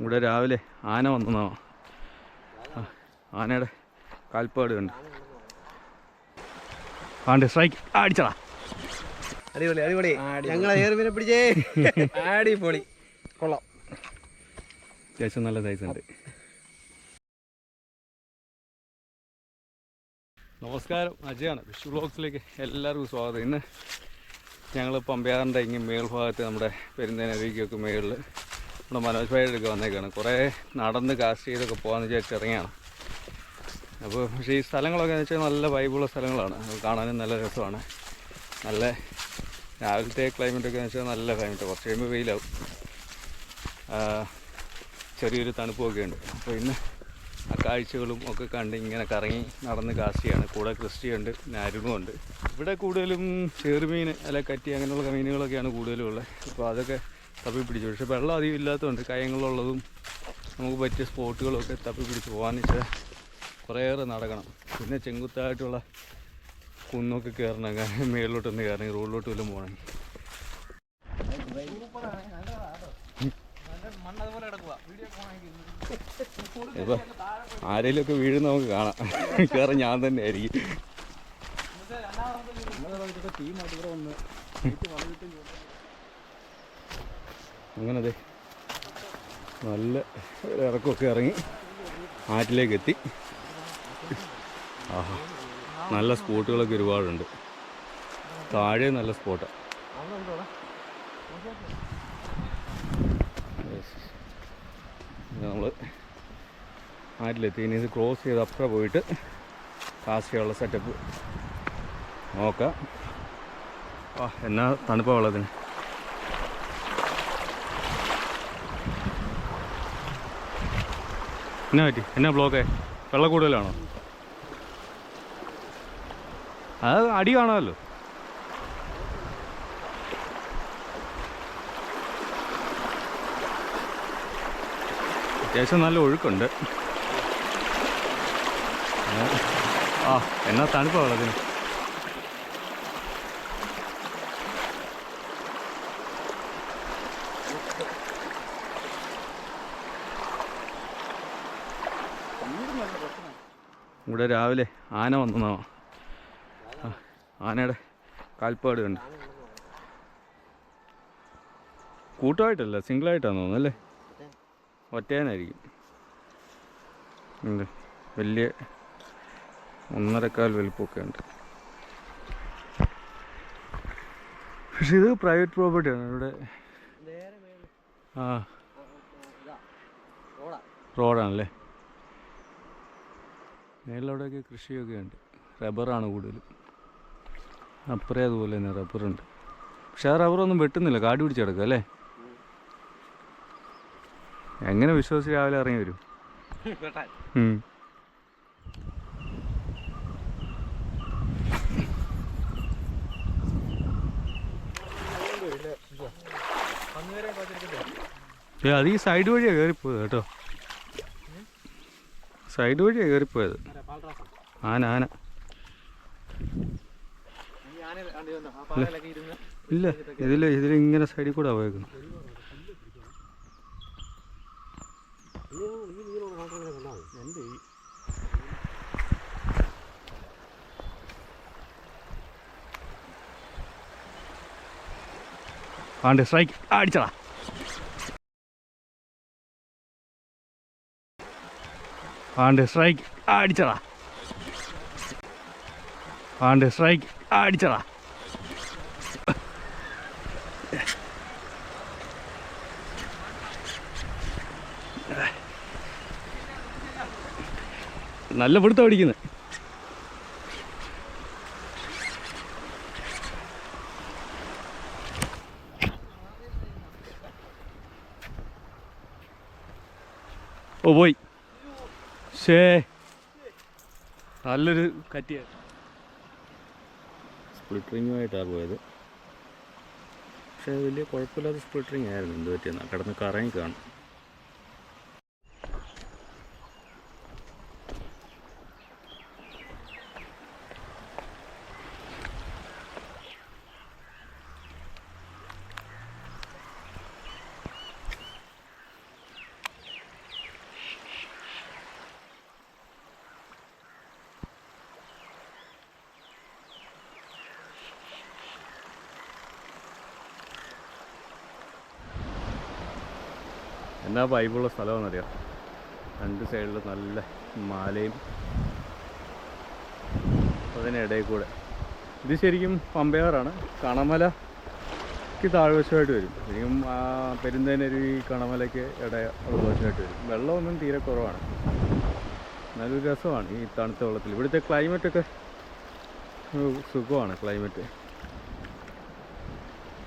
ഇവിടെ രാവിലെ ആന വന്നോ ആനയുടെ കാൽപ്പാട് കണ്ട്. ആണ്ട് സ്ട്രൈക്ക് അടിച്ചടാ. അടിപൊളി അടിപൊളി. ഞങ്ങളെ ഏറുവിനെ പിടിച്ചേ. അടിപൊളി. കൊള്ളാം. അത്യാവശ്യം നല്ല സൈസ് ഉണ്ട്. നമസ്കാരം അജയാണ്. വിഷു ബ്ലോഗ്സിലേക്ക് എല്ലാവർക്കും സ്വാഗതം. ഇന്ന് ഞങ്ങൾ പമ്പയാറിന്റെ ഇങ്ങനെ മേൽഭാഗത്ത് നമ്മുടെ പെരുന്തേനരുവിക്കൊക്കെ മേളിൽ നമ്മുടെ മനോജ് ഭായിയൊക്കെ വന്നേക്കാണ്. കുറേ നടന്ന് കാസ്റ്റ് ചെയ്തൊക്കെ പോകാമെന്ന് വിചാരിച്ച് ഇറങ്ങിയാണ്. അപ്പോൾ പക്ഷേ ഈ സ്ഥലങ്ങളൊക്കെ എന്ന് വെച്ചാൽ നല്ല വൈബുള്ള സ്ഥലങ്ങളാണ്. കാണാനും നല്ല രസമാണ്. നല്ല രാവിലത്തെ ക്ലൈമറ്റൊക്കെ എന്ന് വെച്ചാൽ നല്ല ക്ലൈമറ്റ് കുറച്ച് കഴിയുമ്പോൾ വെയിലാവും. ചെറിയൊരു തണുപ്പൊക്കെ ഉണ്ട്. അപ്പോൾ ഇന്ന് ആ കാഴ്ചകളും ഒക്കെ കണ്ട് ഇങ്ങനെ കറങ്ങി നടന്ന് കാശിയാണ് കൂടെ ക്രിസ്റ്റിയുണ്ട് നാരുമുണ്ട് ഇവിടെ കൂടുതലും ചെറുമീൻ അല്ല കറ്റി അങ്ങനെയുള്ള മീനുകളൊക്കെയാണ് കൂടുതലും ഉള്ളത് അപ്പോൾ അതൊക്കെ തപ്പി പിടിച്ചു പക്ഷേ വെള്ളം അധികം ഇല്ലാത്തതുകൊണ്ട് കയങ്ങളുള്ളതും നമുക്ക് പറ്റിയ സ്പോട്ടുകളൊക്കെ തപ്പി പിടിച്ച് പോകാന്ന് വെച്ചാൽ കുറേയേറെ നടക്കണം. പിന്നെ ചെങ്കുത്തായിട്ടുള്ള കുന്നൊക്കെ കയറണം. കാരണം മേളിലോട്ടൊന്ന് കയറണമെങ്കിൽ റോഡിലോട്ട് വല്ലതും പോകണമെങ്കിൽ ഇപ്പൊ ആരെങ്കിലുമൊക്കെ വീഴുന്ന നമുക്ക് കാണാം. മിക്കവാറും ഞാൻ തന്നെ ആയിരിക്കും അങ്ങനെ അതെ നല്ല ഇറക്കമൊക്കെ ഇറങ്ങി ആറ്റിലേക്ക് എത്തി ആഹാ നല്ല സ്പോട്ടുകളൊക്കെ ഒരുപാടുണ്ട്. താഴെ നല്ല സ്പോട്ടാണ് നമ്മൾ ആറ്റിലെത്തി. ഇനി ഇത് ക്രോസ് ചെയ്ത് അപ്പുറം പോയിട്ട് കാസ്റ്റ് ചെയ്യാനുള്ള സെറ്റപ്പ് നോക്കാം എന്നാ തണുപ്പാണ് വെള്ളത്തിന്. എന്നാ പറ്റി? എന്നാ ബ്ലോക്ക് വെള്ളം കൂടുതലാണോ അത് അടി കാണാമല്ലോ. അത്യാവശ്യം നല്ല ഒഴുക്കുണ്ട്. ആ എന്നാ തണുപ്പാണ് വെള്ളത്തിന്. ഇവിടെ രാവിലെ ആന വന്നോ ആനയുടെ കാൽപ്പാട് കണ്ട് കൂട്ടമായിട്ടല്ല സിംഗിളായിട്ടാണ് തോന്നുന്നു അല്ലേ? ഒറ്റയാനായിരിക്കും. വലിയ ഒന്നരക്കാൽ വലിപ്പമൊക്കെ ഉണ്ട് പക്ഷെ ഇത് പ്രൈവറ്റ് പ്രോപ്പർട്ടിയാണ് ഇവിടെ ആ. റോഡാണല്ലേ? മേളിലവിടെയൊക്കെ കൃഷിയൊക്കെ ഉണ്ട് റബ്ബറാണ് കൂടുതലും. അപ്പുറേ അതുപോലെ തന്നെ റബ്ബറുണ്ട്. പക്ഷെ ആ റബ്ബറൊന്നും വെട്ടുന്നില്ല. കാടി പിടിച്ച് കിടക്കുക അല്ലേ? എങ്ങനെ വിശ്വസിച്ച് രാവിലെ ഇറങ്ങി വരും? അത് ഈ സൈഡ് വഴിയാണ് കയറിപ്പോയത് കേട്ടോ. സൈഡ് വഴിയാണ് കയറിപ്പോയത്. ആന ആന ഇല്ല ഇതിൽ ഇതിൽ ഇങ്ങനെ സൈഡിൽ കൂടെ പോയേക്കുന്നു. ആണ്ട് സ്ട്രൈക്ക് അടിച്ചടാ. ആണ്ട് സ്ട്രൈക്ക് അടിച്ചടാ. ആണ്ട് സ്ട്രൈക്ക് അടിച്ചടാ. നല്ല പിടുത്തം അടിക്കുന്നത് ഓ പോയി ശേ നല്ലൊരു കറ്റിയ. സ്പ്ലിറ്ററിങ്ങുമായിട്ടാണ് പോയത്. പക്ഷേ വലിയ കുഴപ്പമില്ലാത്ത സ്പ്ലിറ്ററിങ് ആയിരുന്നു എന്ത് പറ്റിയെന്നാ. കിടന്ന് കറങ്ങി കാണും. എന്നാ വൈബുള്ള സ്ഥലമാണെന്നറിയാം? രണ്ട് സൈഡിൽ നല്ല മാലയും അതിനിടയിൽ കൂടെ ഇത് ശരിക്കും പമ്പയാറാണ്. കണമലക്ക് താഴ്വശമായിട്ട് വരും. ശരിക്കും പെരുന്തേനരുവി കണമലയ്ക്ക് ഇട വശമായിട്ട് വരും. വെള്ളമൊന്നും തീരെ കുറവാണ്. നല്ല രസമാണ് ഈ തണുത്ത വെള്ളത്തിൽ. ഇവിടുത്തെ ക്ലൈമറ്റൊക്കെ സുഖമാണ് ക്ലൈമറ്റ്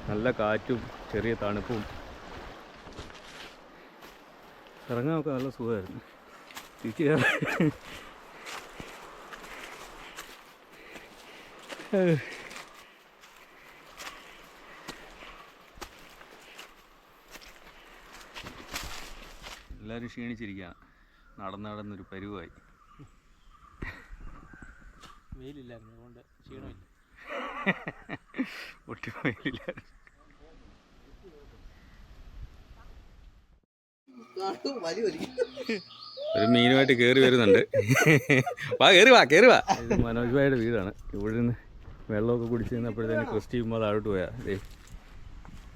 നല്ല കാറ്റും ചെറിയ തണുപ്പും. ഇറങ്ങാനൊക്കെ നല്ല സുഖമായിരുന്നു. തിരിച്ച് കയറാൻ എല്ലാവരും ക്ഷീണിച്ചിരിക്കുകയാണ് നടന്ന് നടന്നൊരു പരുവായി. വെയിലില്ലായിരുന്നു അതുകൊണ്ട് ക്ഷീണമില്ല. ഒട്ടി പോയില്ല ഒരു മീനുമായിട്ട് കയറി വരുന്നുണ്ട്. വാ കയറി വാ കയറി വാ. ഇത് മനോജ് ഭായിയുടെ വീടാണ്. ഇവിടെ നിന്ന് വെള്ളമൊക്കെ കുടിച്ച് നിന്നപ്പോഴത്തേന് ക്രിസ്റ്റി ഉമ്മ താഴോട്ട് പോയാ. ദേ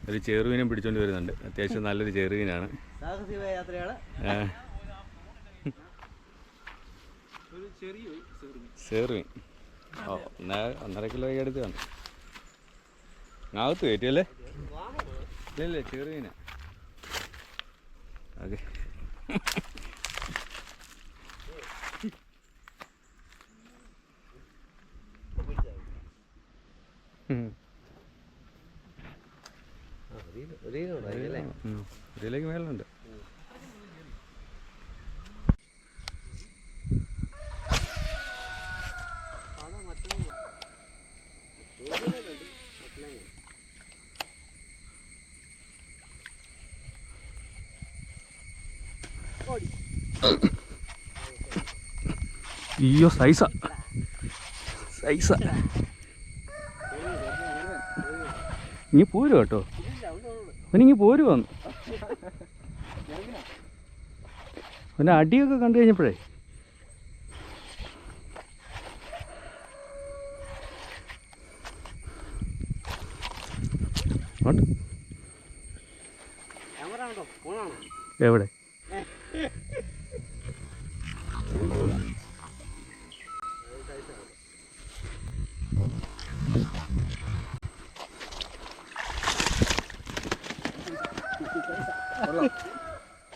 ഒരു ചെറുമീനും പിടിച്ചോണ്ട് വരുന്നുണ്ട്. അത്യാവശ്യം നല്ലൊരു ചെറുവിനാണ് ചെറുവിൻ ഓ ഒന്നര കിലോ അടുത്ത് കാണും ആകത്ത് കയറ്റിയല്ലേ? ഇല്ല ഇല്ല ചെറുമീനാ. ഓക്കെ അയ്യോ സൈസ. സൈസ. ഇനി പോരും കേട്ടോ? അവനിങ്ങി പോരുവന്ന് അവന്റെ അടിയൊക്കെ കണ്ടു കഴിഞ്ഞപ്പോഴേ. എവിടെ?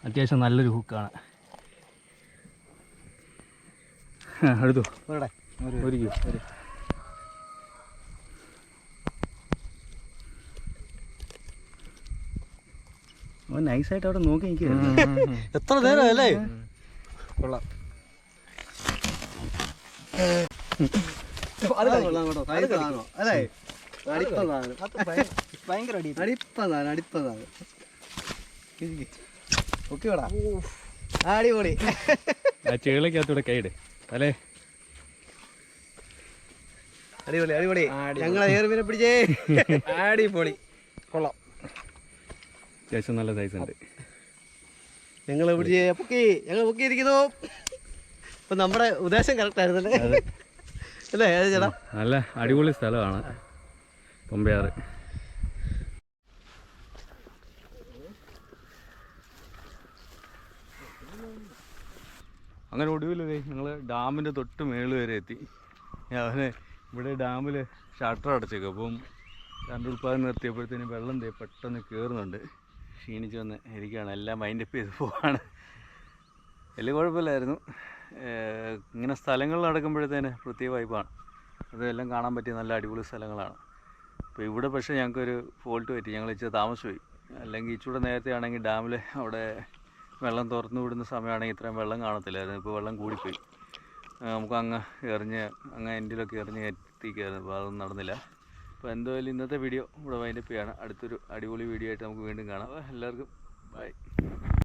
അത്യാവശ്യം നല്ലൊരു ഹുക്കാണ് എടുത്തു. ഒരുക്കൂ നൈസായിട്ട് അവിടെ നോക്കി എനിക്ക് എത്ര നേരം അല്ലേ? കൊള്ളാം. അല്ലേ? അടിപ്പതാണ് ഭയങ്കര അടിപ്പതാണ് അടിപ്പതാണ് ഓക്കെ വേടാ. അടിപൊളി. ആ ചേളക്കകത്തൂടെ കൈയിട്. അല്ലേ അടിപൊളി അടിപൊളി. ഞങ്ങളെ ഏറുമീനെ പിടിച്ചേ. അടിപൊളി. കൊള്ളാം. അത്യാവശ്യം നല്ല സൈസ് ഉണ്ട്. ഞങ്ങൾ പിടിച്ചേ പൊക്കി ഞങ്ങൾ പൊക്കിയിരിക്കുന്നു. ഇപ്പൊ നമ്മുടെ ഉദ്ദേശം കറക്റ്റ് ആയിരുന്നല്ലേ? അല്ലേ ചേട്ടാ? നല്ല അടിപൊളി സ്ഥലമാണ്. പൊമ്പയാറ്. അങ്ങനെ ഒടുവിൽ ഞങ്ങൾ ഡാമിന്റെ തൊട്ട് മേളിൽ വരെ എത്തി. അവനെ ഇവിടെ ഡാമിൽ ഷട്ടർ അടച്ചേക്കും. അപ്പം രണ്ട് ഉൽപ്പാദനം നിർത്തിയപ്പോഴത്തേനും വെള്ളം തേ പെട്ടെന്ന് കയറുന്നുണ്ട് ക്ഷീണിച്ച് വന്ന് ഇരിക്കുകയാണ്. എല്ലാം മൈൻഡ് അപ്പ് ചെയ്ത് പോവാണ്. വലിയ കുഴപ്പമില്ലായിരുന്നു. ഇങ്ങനെ സ്ഥലങ്ങളിൽ നടക്കുമ്പോഴത്തേന് പ്രത്യേക വൈബാണ്. അതെല്ലാം കാണാൻ പറ്റിയ നല്ല അടിപൊളി സ്ഥലങ്ങളാണ്. അപ്പോൾ ഇവിടെ പക്ഷേ ഞങ്ങൾക്കൊരു ഫോൾട്ട് പറ്റി. ഞങ്ങൾ ഇച്ചിരി താമസിച്ചുപോയി. അല്ലെങ്കിൽ ഇച്ചിരി നേരത്തെ ആണെങ്കിൽ ഡാമിൽ അവിടെ വെള്ളം തുറന്നു വിടുന്ന സമയമാണെങ്കിൽ ഇത്രയും വെള്ളം കാണത്തില്ലായിരുന്നു ഇപ്പോൾ വെള്ളം കൂടിപ്പോയി. നമുക്ക് അങ്ങ് എറിഞ്ഞ് അങ്ങ് എൻഡിലൊക്കെ എറിഞ്ഞ് എത്തിക്കായിരുന്നു. അപ്പോൾ അതൊന്നും നടന്നില്ല. അപ്പോൾ എന്തായാലും ഇന്നത്തെ വീഡിയോ ഇവിടെ വൈൻഡപ്പ് ചെയ്യാണ്. അടുത്തൊരു അടിപൊളി വീഡിയോ ആയിട്ട് നമുക്ക് വീണ്ടും കാണാം. എല്ലാവർക്കും ബൈ